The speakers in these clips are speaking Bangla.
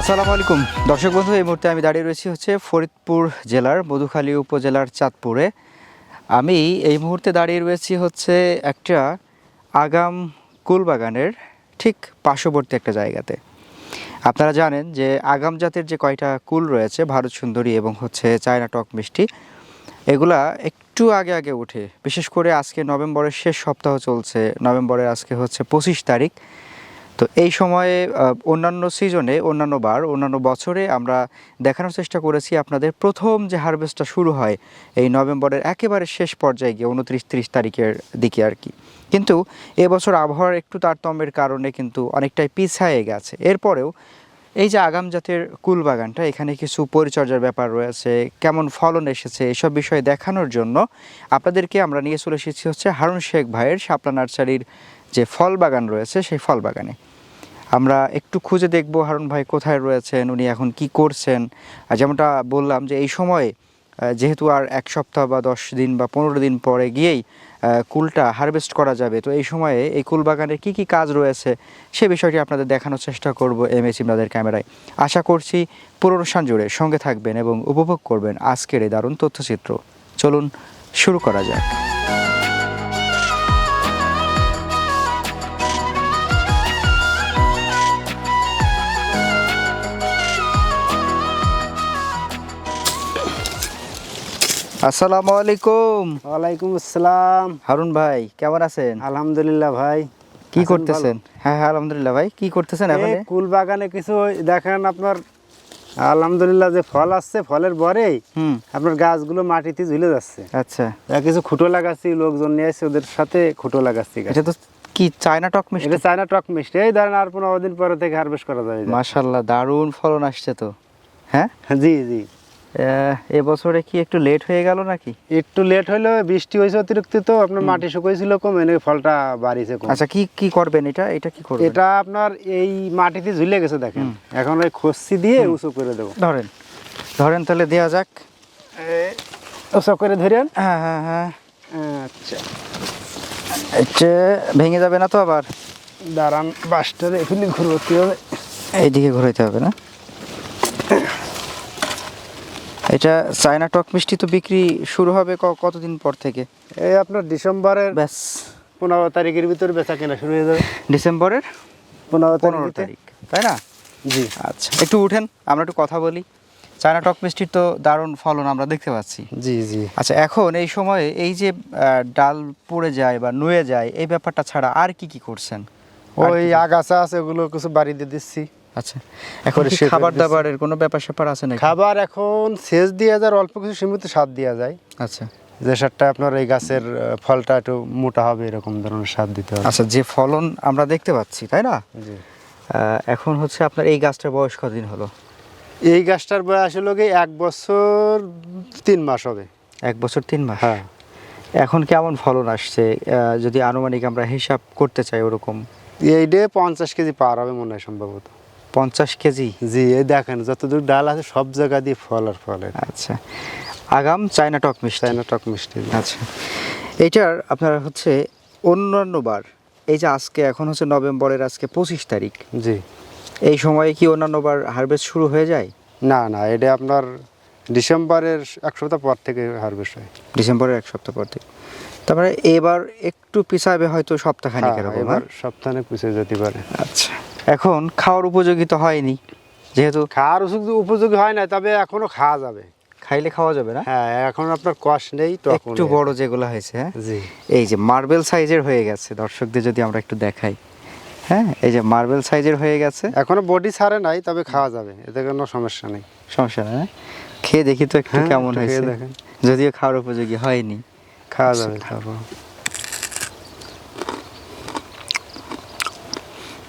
আসসালামু আলাইকুম। দর্শক বন্ধু, এই মুহূর্তে আমি দাঁড়িয়ে রয়েছি হচ্ছে ফরিদপুর জেলার, মধুখালী উপজেলার চাঁদপুরে। আমি এই মুহূর্তে দাঁড়িয়ে রয়েছি হচ্ছে একটা আগাম কুলবাগানের ঠিক পার্শ্ববর্তী একটা জায়গাতে। আপনারা জানেন যে আগাম জাতের যে কয়টা কুল রয়েছে, ভারত সুন্দরী এবং হচ্ছে চায়না টক মিষ্টি, এগুলা একটু আগে আগে উঠে বিশেষ করে আজকে নভেম্বরের শেষ সপ্তাহ চলছে। নভেম্বরের আজকে হচ্ছে পঁচিশ তারিখ। তো এই সময়ে অন্যান্য সিজনে অন্যান্য বার, অন্যান্য বছরে আমরা দেখানোর চেষ্টা করেছি আপনাদের প্রথম যে হারভেস্টটা শুরু হয় এই নভেম্বরের একেবারে শেষ পর্যায়ে গিয়ে, উনত্রিশ ত্রিশ তারিখের দিকে আর কি। কিন্তু এবছর আবহাওয়ার একটু তারতম্যের কারণে কিন্তু অনেকটাই পিছায়ে গেছে। এরপরেও এই যে আগাম জাতের কুল বাগানটা এখানে কিছু পরিচর্যার ব্যাপার রয়েছে, কেমন ফলন এসেছে, এসব বিষয়ে দেখানোর জন্য আপনাদেরকে আমরা নিয়ে চলে এসেছি হচ্ছে হারুন শেখ ভাইয়ের শাপলা নার্সারির যে ফল বাগান রয়েছে সেই ফল বাগানে। আমরা একটু খুঁজে দেখব হারুন ভাই কোথায় রয়েছেন, উনি এখন কি করছেন। যেমনটা বললাম যে এই সময়ে যেহেতু আর এক সপ্তাহ বা দশ দিন বা পনেরো দিন পরে গিয়েই কুলটা হারভেস্ট করা যাবে, তো এই সময়ে এই কুল বাগানের কী কী কাজ রয়েছে সে বিষয়টি আপনাদের দেখানোর চেষ্টা করব এম এস ইমরাদের ক্যামেরায়। আশা করছি পুরো অনুষ্ঠান জুড়ে সঙ্গে থাকবেন এবং উপভোগ করবেন আজকের এই দারুণ তথ্যচিত্র। চলুন শুরু করা যাক। আসসালামু আলাইকুম। ওয়ালাইকুম আসসালাম। হারুন ভাই কেমন আছেন? আলহামদুলিল্লাহ ভাই। কি করতেছেন? হ্যাঁ হ্যাঁ আলহামদুলিল্লাহ ভাই কি করতেছেন এখন? কুল বাগানে কিছু দেখেন আপনার আলহামদুলিল্লাহ যে ফল আসছে ফলের হুম। আপনার গাছগুলো মাটিতে ঝুলে যাচ্ছে। আচ্ছা। কিছু খুঁটো লাগাচ্ছি লোকজন নিয়ে আসছে ওদের সাথে খুঁটো লাগাচ্ছি এটা তো কি চায়না টক মিষ্টি? এটা চায়না টক মিষ্টি। এই ধরেন আর পনেরো দিন পরে থেকে হারভেস্ট করা যাবে। মাশাল্লাহ দারুণ ফলন আসছে তো। হ্যাঁ? জি জি। আহ, এবছরে কি একটু লেট হয়ে গেল নাকি? একটু লেট হইল বৃষ্টি হয়েছে অতিরিক্ত তো আপনার মাটি শুকাইছিল কম এনে ফলটা বাড়িছে কম। আচ্ছা কি কি করবেন এটা? এটা কি করবেন? এটা আপনার এই মাটিতে ঝুলে গেছে দেখেন। এখন ওই খসি দিয়ে উঁচু করে দেবো। ধরেন ধরেন তাহলে দেওয়া যাক। উঁচু করে ধরেন। হ্যাঁ হ্যাঁ হ্যাঁ। আচ্ছা। এটা ভেঙে যাবে না তো আবার? দাঁড়ান বাসটা এখানে ঘুরতে হবে এইদিকে ঘুরাইতে হবে না? এটা চায়না টক মিষ্টি তো বিক্রি শুরু হবে কতদিন পর থেকে? এই আপনার ডিসেম্বরের ব্যাস। পনেরো তারিখের ভিতরে বেচা কেনা শুরু হয়ে যাবে। ডিসেম্বরের পনেরো পনেরো তারিখ তাই না? জি। আচ্ছা একটু উঠেন আমরা একটু কথা বলি। চায়না টক মিষ্টির তো দারুণ ফলন আমরা দেখতে পাচ্ছি। জি জি। আচ্ছা এখন এই সময়ে এই যে ডাল পড়ে যায় বা নুয়ে যায় এই ব্যাপারটা ছাড়া আর কি কি করছেন? ওই আগাছা আছে ওগুলো কিছু বাড়ি দিয়ে দিচ্ছি। আচ্ছা এখন খাবার দাবারের কোনো ব্যাপার স্যাপার আছে নাকি? খাবার এখন সেচ দেওয়া যায় অল্প কিছু সীমিত স্বাদ দেওয়া যায়। আচ্ছা। যে সারটা আপনার এই গাছের ফলটা একটু মোটা হবে এরকম ধরনের স্বাদ দিতে হবে। আচ্ছা যে ফলন আমরা দেখতে পাচ্ছি তাই না? জি। এখন হচ্ছে আপনার এই গাছটার বয়স কতদিন হলো? এই গাছটার বয়স হলো গিয়ে এক বছর তিন মাস হবে। এক বছর তিন মাস? হ্যাঁ। এখন কেমন ফলন আসছে? যদি আনুমানিক আমরা হিসাব করতে চাই ওরকম। এই ডে পঞ্চাশ কেজি পার হবে মনে হয় সম্ভবত। পঞ্চাশ কেজি। জি এই দেখেন যতদূর ডাল আছে সব জায়গা দিয়ে ফল আর ফল এটা। আচ্ছা। আগাম চায়না টক মিষ্টি। চায়না টক মিষ্টি আচ্ছা। এইটার আপনার হচ্ছে অন্যান্য বার এই যে আজকে এখন হচ্ছে নভেম্বরের আজকে পঁচিশ তারিখ। জি। এই সময়ে কি অন্যান্য বার হারভেস্ট শুরু হয়ে যায়? না না এটা আপনার ডিসেম্বরের এক সপ্তাহ পর থেকে হারভেস্ট হয়। ডিসেম্বরের এক সপ্তাহ পর থেকে। তারপরে এবার একটু পিছাবে হয়তো সপ্তাহখানিক হ্যাঁ, এরকম এবার হ্যাঁ? সপ্তাহে পিছিয়ে যেতে পারে। আচ্ছা। এখন খাওয়ার উপযোগী তো হয়নি। যেহেতু খাওয়ার উপযোগী উপযোগী হয় না তবে এখনও খাওয়া যাবে। খাইলে খাওয়া যাবে না? হ্যাঁ এখন আপনার কষ নেই তো একটু বড় যেগুলো হয়েছে হ্যাঁ? জি। এই যে মার্বেল সাইজের হয়ে গেছে দর্শকদের যদি আমরা একটু দেখাই। হ্যাঁ এই যে মার্বেল সাইজের হয়ে গেছে। এখনও বডি ছাড়ে নাই তবে খাওয়া যাবে এতে কোনো সমস্যা নেই। সমস্যা না হ্যাঁ? খেয়ে দেখি তো একটু হ্যাঁ, কেমন হয়েছে। দেখেন। যদিও খাওয়ার উপযোগী হয়নি। খাওয়া আচ্ছা, যাবে তারপর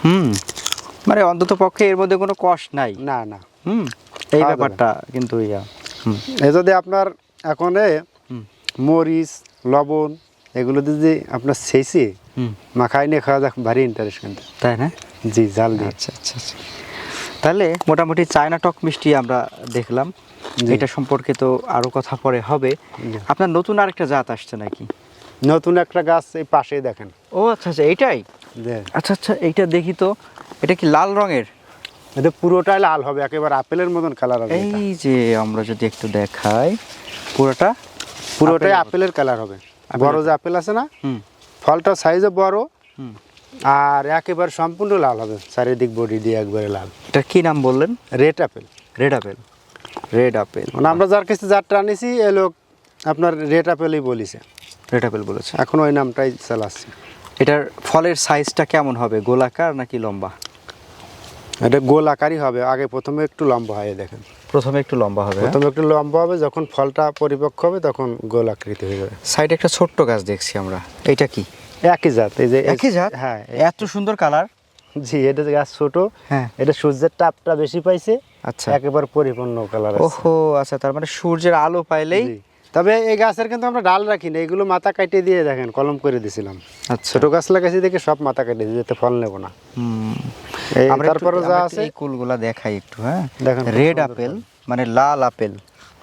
হুম মানে অন্তত পক্ষে এর মধ্যে কোনো কষ্ট নাই? না না। হুম? এই ব্যাপারটা কিন্তু ইয়া হুম। এই যদি আপনার এখন এ মরিচ লবণ এগুলো যদি আপনার শেষে মাখাই নিয়ে খাওয়া যাক ভারী ইন্টারেস্ট কিন্তু। তাই না? জি জাল দিয়ে। আচ্ছা আচ্ছা আচ্ছা। তাহলে মোটামুটি চায়না টক মিষ্টি আমরা দেখলাম। এটা সম্পর্কে তো আরও কথা পরে হবে। আপনার নতুন আরেকটা জাত আসছে নাকি? নতুন একটা গাছ এই পাশেই দেখেন। ও আচ্ছা আচ্ছা এইটাই? আচ্ছা আচ্ছা এইটা দেখি তো। এটা কি লাল রঙের? এটা পুরোটাই লাল হবে একেবারে আপেলের মতন কালার হবে। এই যে আমরা যদি একটু দেখাই পুরোটা পুরোটাই আপেলের কালার হবে। বড় যে আপেল আছে না হুম। ফলটা সাইজও বড় হুম। আর একেবারে সম্পূর্ণ লাল হবে চারিদিক বডি দিয়ে একবারে লাল। এটা কি নাম বললেন? Red apple red apple red apple মানে আমরা যার কাছে যারটা আনিছি এ লোক আপনার রেড আপেলই বলিছে। রেড আপেল বলেছে। এখন ওই নামটাই চালাচ্ছে। এটার ফলের সাইজটা কেমন হবে? গোলাকার নাকি লম্বা? এটা গোল আকারই হবে। আগে প্রথমে একটু লম্বা হয় দেখেন। প্রথমে একটু লম্বা হবে হ্যাঁ? প্রথমে একটু লম্বা হবে যখন ফলটা পরিপক্ক হবে তখন গোল আকৃতি হয়ে যাবে। সাইডে একটা ছোট্ট গাছ দেখছি আমরা। এটা কি? একই জাত এই যে একই জাত? হ্যাঁ এত সুন্দর কালার? জি এটা যে গাছ ছোট হ্যাঁ। এটা সূর্যের তাপটা বেশি পাইছে আচ্ছা। একেবারে পরিপূর্ণ কালার আছে। ওহো আচ্ছা তার মানে সূর্যের আলো পাইলেই। তবে এই গাছের কিন্তু আমরা ডাল রাখি না এগুলো মাথা কাটিয়ে দিয়ে দেখেন কলম করে দিছিলাম। আচ্ছা। ছোট গাছ লাগাইছি দেখে সব মাথা কাটিয়ে দিয়ে ফল নেব না। তারপরে যা আছে এই কুলগুলা দেখাই একটু হ্যাঁ? দেখেন রেড আপেল মানে লাল আপেল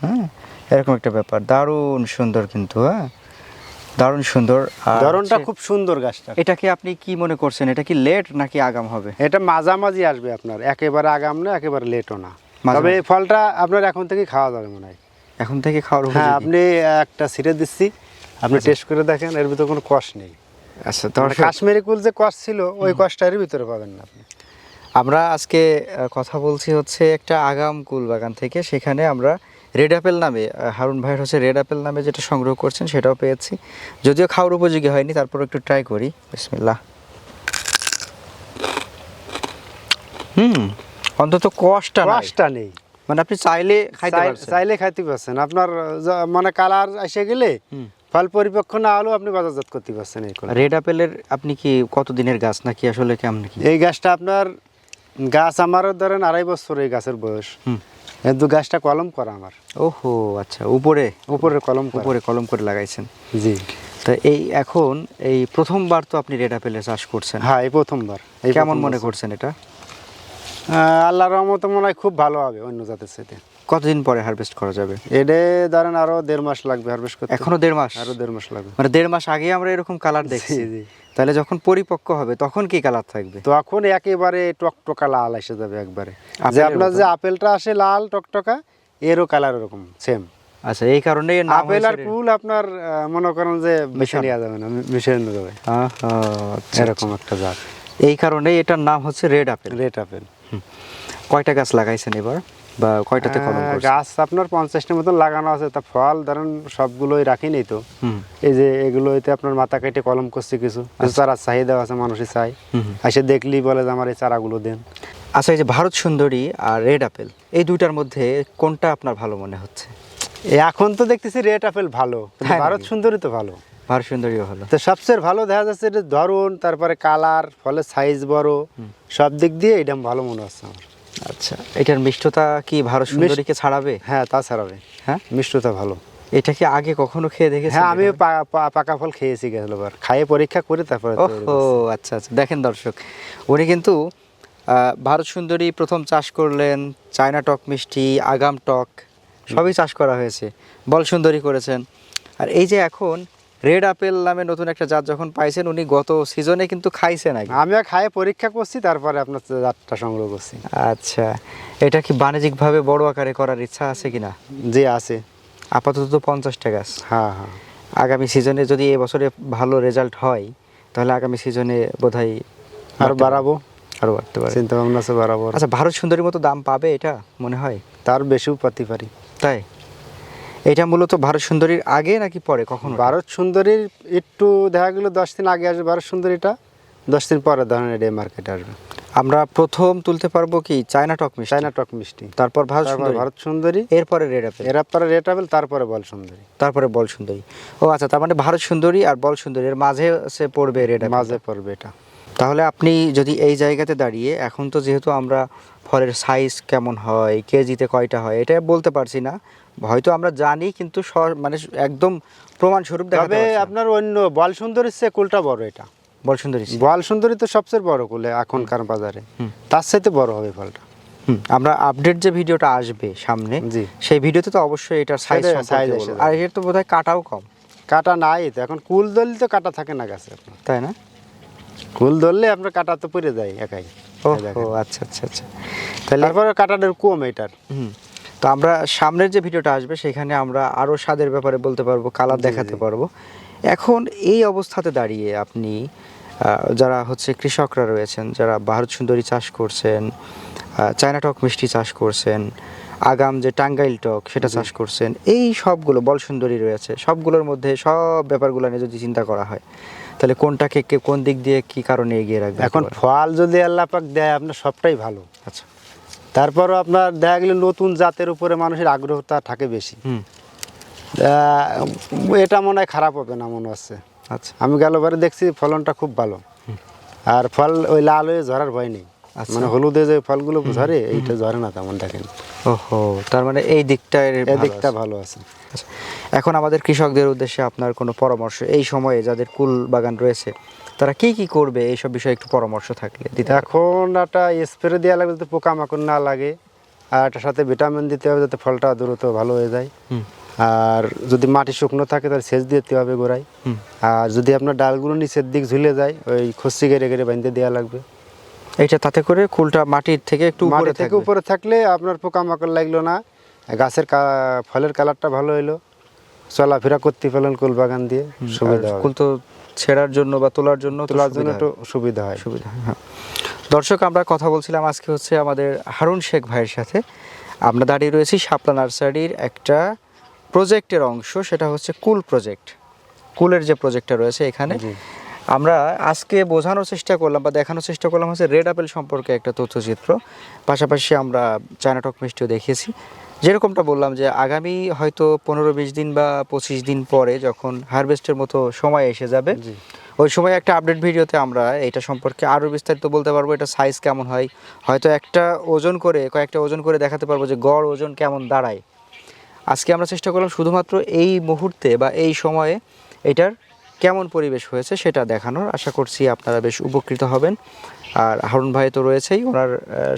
হ্যাঁ? এরকম একটা ব্যাপার দারুণ সুন্দর কিন্তু হ্যাঁ? দারুণ সুন্দর ধরনটা খুব সুন্দর গাছটা। এটাকে আপনি কি মনে করছেন এটা কি লেট নাকি আগাম হবে? এটা মাঝামাঝি আসবে আপনার একেবারে আগাম না একেবারে লেটও না। তবে এই ফলটা আপনার এখন থেকে খাওয়া যাবে মনে হয়। এখন থেকে খাওয়ার হ্যাঁ আপনি একটা ছিঁড়ে দিচ্ছি। আপনি টেস্ট করে দেখেন এর ভিতরে কোনো কষ নেই। আচ্ছা তো কাশ্মীরি কুল যে কষ ছিল ওই কষটা এর ভিতরে পাবেন না আপনি। আমরা আজকে কথা বলছি হচ্ছে একটা আগাম কুল বাগান থেকে। সেখানে আমরা রেড অ্যাপেল নামে হারুন ভাইয়ের হচ্ছে রেড অ্যাপেল নামে যেটা সংগ্রহ করছেন সেটাও পেয়েছি। যদিও খাওয়ার উপযোগী হয়নি তারপর একটু ট্রাই করি। বিসমিল্লাহ। হুম অন্তত কষ্টটা নাই। কষটা নেই। মানে আপনি চাইলে খাইতে পারছেন। চাইলে খাইতে পারছেন। আপনার মানে কালার এসে গেলে ফল পরিপক্ক না হলেও আপনি বাজারজাত করতে পারছেন এই রেড অ্যাপেলের আপনি কি কত দিনের গাছ নাকি আসলে কেমন কি এই গাছটা আপনার গাছ আমারও ধরেন আড়াই বছর এই গাছের বয়স। কিন্তু গাছটা কলম করা আমার। ওহো আচ্ছা উপরে? উপরে কলম উপরে কলম করে লাগাইছেন। জি। তা এই এখন এই প্রথমবার তো আপনি রেড আপেলের চাষ করছেন। হ্যাঁ এই প্রথমবার। কেমন মনে করছেন এটা? আল্লাহর রহমতে মনে হয় খুব ভালো হবে অন্য জাতের সাথে। কতদিন পরে হারভেস্ট করা যাবে? এডে ধরেন আরও দেড় মাস লাগবে হারভেস্ট করতে। এখনও দেড় মাস? আরও দেড় মাস লাগবে। মানে দেড় মাস আগে আমরা এরকম কালার দেখছি। তাহলে যখন পরিপক্ক হবে তখন কি কালার থাকবে? তখন একেবারে টকটকা লাল এসে যাবে একবারে। যে আপনার যে আপেলটা আসে লাল টকটকা এরও কালার এরকম সেম আচ্ছা এই কারণে আপেল আর কুল আপনার মনে করেন যে মিশে। নেওয়া যাবে না মিশে যাবে। আচ্ছা, এরকম একটা জাত। এই কারণে এটার নাম হচ্ছে রেড আপেল রেড আপেল কয়টা গাছ লাগাইছেন এবার? বা কয়টাতে কলম আহ, গাছ আপনার পঞ্চাশটার মতন লাগানো আছে তা ফল ধরেন সবগুলোই রাখিনি তো। এই যে এগুলোতে আপনার মাথা কেটে কলম করছে কিছু কিছু চারা চাহিদা আছে মানুষই চাই। হুম, হুম। এসে দেখলি বলে যে আমার এই চারাগুলো দেন। আচ্ছা এই যে ভারত সুন্দরী আর রেড আপেল এই দুইটার মধ্যে কোনটা আপনার ভালো মনে হচ্ছে? এখন তো দেখতেছি রেড আপেল ভালো হ্যাঁ ভারত সুন্দরী তো ভালো। ভারত সুন্দরীও ভালো তো সবচেয়ে ভালো দেখা যাচ্ছে এটা ধরন তারপরে কালার ফলের সাইজ বড় সব দিক দিয়ে এটা ভালো মনে হচ্ছে আমার। আচ্ছা এটার মিষ্টতা কি ভারত সুন্দরীকে ছাড়াবে? হ্যাঁ তাছাড়া হ্যাঁ? মিষ্টতা ভালো। এটা কি আগে কখনো খেয়ে দেখেছেন? হ্যাঁ আমি পাকা ফল খেয়েছি গেলবার খাইয়ে পরীক্ষা করে তারপরে তৈরি ও আচ্ছা আচ্ছা। দেখেন দর্শক উনি কিন্তু আহ, ভারত সুন্দরী প্রথম চাষ করলেন চায়না টক মিষ্টি আগাম টক সবই চাষ করা হয়েছে। বল সুন্দরী করেছেন। আর এই যে এখন রেড আপেল নামে নতুন একটা জাত যখন পাইছেন উনি গত সিজনে কিন্তু খাইছেন আগে। আমিও খাইয়ে পরীক্ষা করছি তারপরে আপনার জাতটা সংগ্রহ করছি। আচ্ছা এটা কি বাণিজ্যিকভাবে বড় আকারে করার ইচ্ছা আছে কিনা? যে আছে। আপাতত তো পঞ্চাশটা গাছ হ্যাঁ হ্যাঁ। আগামী সিজনে যদি এবছরে ভালো রেজাল্ট হয় তাহলে আগামী সিজনে বোধহয় আর বাড়াবো। আরও বাড়তে পারে। চিন্তা ভাবনা আছে বাড়াবো। আচ্ছা ভারত সুন্দরীর মতো দাম পাবে এটা মনে হয়? তার বেশিও পাতি পারি। তাই? এটা মূলত ভারত সুন্দরীর আগে নাকি পরে কখন? ভারত সুন্দরীর একটু দেখা গেলো দশ দিন আগে আসবে ভারত সুন্দরীটা দশ দিন পরে ধরেন এটা মার্কেটে আসবে। আমরা প্রথম তুলতে পারব কি চায়না টক মিষ্টি? চায়না টক মিষ্টি। তারপর ভারত সুন্দরী? ভারত সুন্দরী। এরপরে রেড আপেল এরা পরে রেট আপেল তারপরে বল সুন্দরী। তারপরে বল সুন্দরী। ও আচ্ছা তার মানে ভারত সুন্দরী আর বল সুন্দরী এর মাঝে সে পড়বে রেড মাঝে পড়বে এটা। তাহলে আপনি যদি এই জায়গাতে দাঁড়িয়ে এখন তো যেহেতু আমরা ফলের সাইজ কেমন হয় কেজিতে কয়টা হয় এটা বলতে পারছি না। হয়তো আমরা জানি কিন্তু মানে একদম তবে পারছি না। আপনার অন্য বল সুন্দরীর চেয়ে কুলটা বড় এটা। বল সুন্দরী বল সুন্দরী তো সবচেয়ে বড় কুলে এখনকার বাজারে। তার সাথে বড় হবে ফলটা। আমরা আপডেট যে ভিডিওটা আসবে সামনে সেই ভিডিওতে তো অবশ্যই এটার সাইজ যাবে। আর এর তো বোধহয় কাটাও কম। কাটা নাই তো এখন কুল ধরলে তো কাটা থাকে না গাছে। তাই না? কুল ধরলে আপনার কাটা তো পড়ে যায় একাই। ও। আচ্ছা আচ্ছা আচ্ছা। তাহলে তারপরে কাটাটার কম এটার হুম। তো আমরা সামনের যে ভিডিওটা আসবে সেখানে আমরা আরও স্বাদের ব্যাপারে বলতে পারব কালার দেখাতে পারব। এখন এই অবস্থাতে দাঁড়িয়ে আপনি যারা হচ্ছে কৃষকরা রয়েছেন যারা ভারত সুন্দরী চাষ করছেন চায়না টক মিষ্টি চাষ করছেন আগাম যে টাঙ্গাইল টক সেটা চাষ করছেন এই সবগুলো বল সুন্দরী রয়েছে সবগুলোর মধ্যে সব ব্যাপারগুলো নিয়ে যদি চিন্তা করা হয় তাহলে কোনটাকে কে কোন দিক দিয়ে কি কারণে এগিয়ে রাখবে এখন ফল যদি আল্লাহ পাক দেয় আপনার সবটাই ভালো। আচ্ছা। তারপরও আপনার দেখা গেলে নতুন জাতের উপরে মানুষের আগ্রহটা থাকে বেশি। এটা মনে হয় খারাপ হবে না মনে হচ্ছে। আচ্ছা। আমি গেল গেলবারে দেখছি ফলনটা খুব ভালো। আর ফল ওই লাল হয়ে ঝরার ভয় নেই। আচ্ছা। মানে হলুদে যে ফলগুলো ঝরে এইটা ঝরে না তেমন দেখেন ওহো তার মানে এই দিকটায় এদিকটা ভালো আছে। আচ্ছা। এখন আমাদের কৃষকদের উদ্দেশ্যে আপনার কোনো পরামর্শ এই সময়ে যাদের কুল বাগান রয়েছে তারা কি কি করবে? এইসব বিষয়ে একটু পরামর্শ থাকলে দিতে এখন একটা স্প্রে দেওয়া লাগবে যাতে পোকামাকড় না লাগে আর এটার সাথে ভিটামিন দিতে হবে যাতে ফলটা দ্রুত ভালো হয়ে যায়। আর যদি মাটি শুকনো থাকে তাহলে সেচ দিতে হবে গোড়ায়। আর যদি আপনার ডালগুলো নিচের দিক ঝুলে যায় ওই খসি গেড়ে গেড়ে বাঁধতে দেওয়া লাগবে। এইটা তাতে করে কুলটা মাটির থেকে একটু মাটি উপরে থেকে উপরে থাকলে আপনার পোকামাকড় লাগল না। গাছের ফলের কালারটা ভালো হলো চলাফেরা করতে পেলেন কুল বাগান দিয়ে সুবিধা কুল তো ছেঁড়ার জন্য বা তোলার জন্য তোলার জন্য একটু। সুবিধা হয়। সুবিধা হ্যাঁ দর্শক আমরা কথা বলছিলাম আজকে হচ্ছে আমাদের হারুন শেখ ভাইয়ের সাথে। আমরা দাঁড়িয়ে রয়েছি শাপলা নার্সারির একটা প্রজেক্টের অংশ সেটা হচ্ছে কুল প্রজেক্ট কুলের যে প্রজেক্টটা রয়েছে এখানে। আমরা আজকে বোঝানোর চেষ্টা করলাম বা দেখানোর চেষ্টা করলাম হচ্ছে রেড আপেল সম্পর্কে একটা তথ্যচিত্র। পাশাপাশি আমরা চায়না টক মিষ্টিও দেখিয়েছি। যেরকমটা বললাম যে আগামী হয়তো পনেরো বিশ দিন বা পঁচিশ দিন পরে যখন হারভেস্টের মতো সময় এসে যাবে ওই সময় একটা আপডেট ভিডিওতে আমরা এটা সম্পর্কে আরও বিস্তারিত বলতে পারব এটা সাইজ কেমন হয়। হয়তো একটা ওজন করে কয়েকটা ওজন করে দেখাতে পারব যে গড় ওজন কেমন দাঁড়ায়। আজকে আমরা চেষ্টা করলাম শুধুমাত্র এই মুহূর্তে বা এই সময়ে এটার কেমন পরিবেশ হয়েছে সেটা দেখানোর আশা করছি আপনারা বেশ উপকৃত হবেন। আর হারুন ভাই তো রয়েছেই ওনার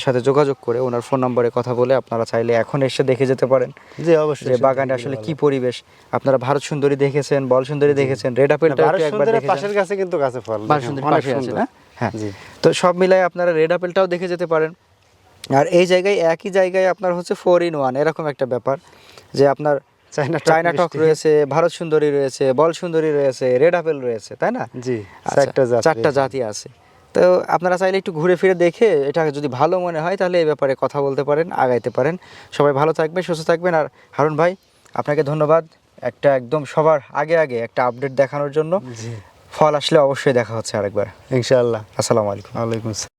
সাথে যোগাযোগ করে ওনার ফোন নম্বরে কথা বলে আপনারা চাইলে এখন এসে দেখে যেতে পারেন জি অবশ্যই যে বাগানে আসলে কি পরিবেশ। আপনারা ভারত সুন্দরী দেখেছেন বল সুন্দরী দেখেছেন রেড আপেলটা ভারত একবার সুন্দরের পাশের গাছে কিন্তু গাছে ফল ভারত সুন্দরী পাশে আছে না? হ্যাঁ তো সব মিলাই আপনারা রেড আপেলটাও দেখে যেতে পারেন। আর এই জায়গায় একই জায়গায় আপনার হচ্ছে ফোর ইন ওয়ান এরকম একটা ব্যাপার যে আপনার চায়না টক রয়েছে ভারত সুন্দরী রয়েছে বল সুন্দরী রয়েছে রেড আপেল রয়েছে তাই না? জি আচ্ছা, চারটা জাত আছে। তো আপনারা চাইলে একটু ঘুরে ফিরে দেখে এটা যদি ভালো মনে হয় তাহলে এই ব্যাপারে কথা বলতে পারেন আগাইতে পারেন। সবাই ভালো থাকবেন সুস্থ থাকবেন। আর হারুন ভাই আপনাকে ধন্যবাদ একটা একদম সবার আগে আগে একটা আপডেট দেখানোর জন্য। ফল আসলে অবশ্যই দেখা হচ্ছে আরেকবার। ইনশাআল্লাহ। আসসালামু আলাইকুম। আসসালাম।